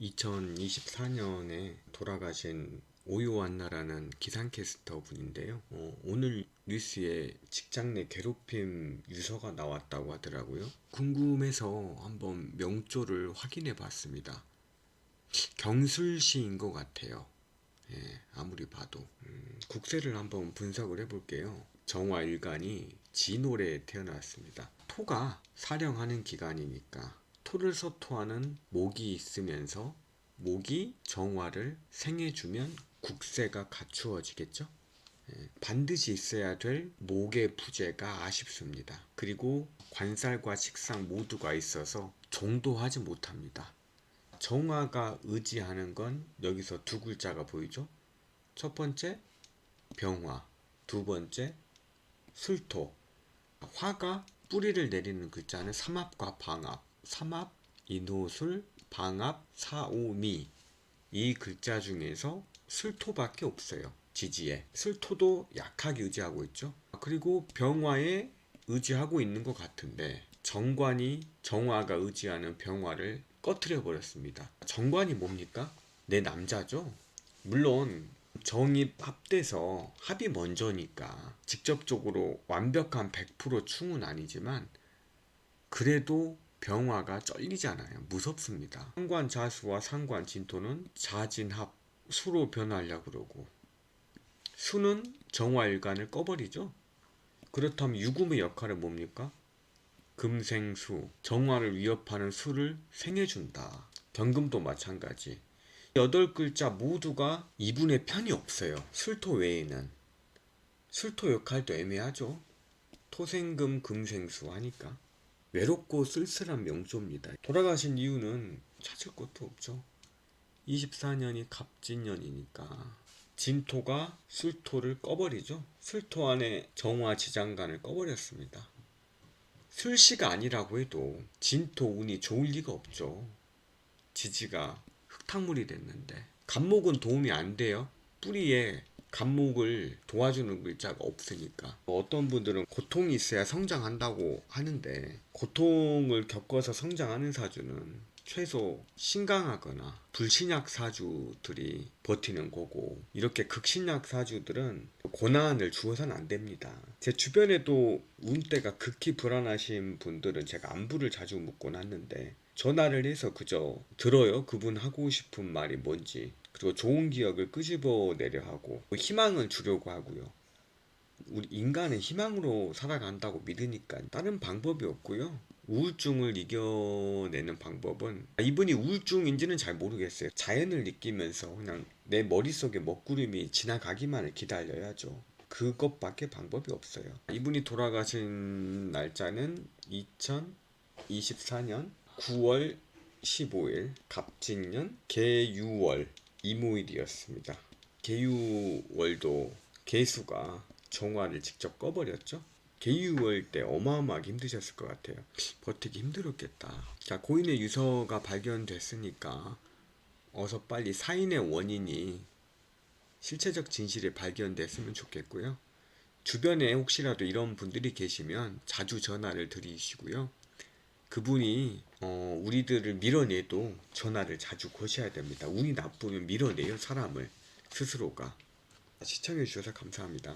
2024년에 돌아가신 오요안나라는 기상캐스터 분인데요. 어, 오늘 뉴스에 직장 내 괴롭힘 유서가 나왔다고 하더라고요. 궁금해서 한번 명조를 확인해 봤습니다. 경술시인 것 같아요. 예, 아무리 봐도. 음, 국세를 한번 분석을 해볼게요. 정화 일간이 진월에 태어났습니다. 토가 사령하는 기간이니까 토를 서토하는 목이 있으면서 목이 정화를 생해주면 국세가 갖추어지겠죠? 예, 반드시 있어야 될 목의 부재가 아쉽습니다. 그리고 관살과 식상 모두가 있어서 정도하지 못합니다. 정화가 의지하는 건 여기서 두 글자가 보이죠? 첫 번째 병화, 두 번째 술토. 화가 뿌리를 내리는 글자는 삼합과 방합. 삼합, 인호술, 방합, 사오미. 이 글자 중에서 술토밖에 없어요. 지지에. 술토도 약하게 의지하고 있죠. 그리고 병화에 의지하고 있는 것 같은데 정관이 정화가 의지하는 병화를 꺼트려 버렸습니다. 정관이 뭡니까? 내 남자죠. 물론 정입 합돼서 합이 먼저니까 직접적으로 완벽한 100% 충은 아니지만 그래도 병화가 쩔리잖아요. 무섭습니다. 상관 자수와 상관 진토는 자진합 수로 변하려고 그러고 수는 정화일간을 꺼버리죠. 그렇다면 유금의 역할은 뭡니까? 금생수, 정화를 위협하는 수를 생해준다. 경금도 마찬가지. 여덟 글자 모두가 이분의 편이 없어요. 술토 외에는. 술토 역할도 애매하죠. 토생금 금생수 하니까. 외롭고 쓸쓸한 명조입니다. 돌아가신 이유는 찾을 것도 없죠. 24년이 갑진년이니까 진토가 술토를 꺼버리죠. 술토 안에 정화 지장간을 꺼버렸습니다. 술시가 아니라고 해도 진토 운이 좋을 리가 없죠. 지지가 흙탕물이 됐는데 간목은 도움이 안 돼요. 뿌리에 간목을 도와주는 글자가 없으니까 어떤 분들은 고통이 있어야 성장한다고 하는데 고통을 겪어서 성장하는 사주는 최소 신강하거나 불신약 사주들이 버티는 거고 이렇게 극신약 사주들은 고난을 주어서는 안 됩니다. 제 주변에도 운때가 극히 불안하신 분들은 제가 안부를 자주 묻곤 하는데 전화를 해서 그저 들어요. 그분 하고 싶은 말이 뭔지 그리고 좋은 기억을 끄집어내려 하고 희망을 주려고 하고요. 우리 인간은 희망으로 살아간다고 믿으니까 다른 방법이 없고요. 우울증을 이겨내는 방법은 이분이 우울증인지는 잘 모르겠어요. 자연을 느끼면서 그냥 내 머릿속에 먹구름이 지나가기만을 기다려야죠. 그것밖에 방법이 없어요. 이분이 돌아가신 날짜는 2024년 9월 15일 갑진년 개유월 이모일이었습니다. 개유월도 개수가 정화를 직접 꺼버렸죠. 개유월 때 어마어마하게 힘드셨을 것 같아요. 버티기 힘들었겠다. 자, 고인의 유서가 발견됐으니까 어서 빨리 사인의 원인이 실체적 진실이 발견됐으면 좋겠고요. 주변에 혹시라도 이런 분들이 계시면 자주 전화를 드리시고요. 그분이 어, 우리들을 밀어내도 전화를 자주 거셔야 됩니다. 운이 나쁘면 밀어내요 사람을 스스로가. 시청해 주셔서 감사합니다.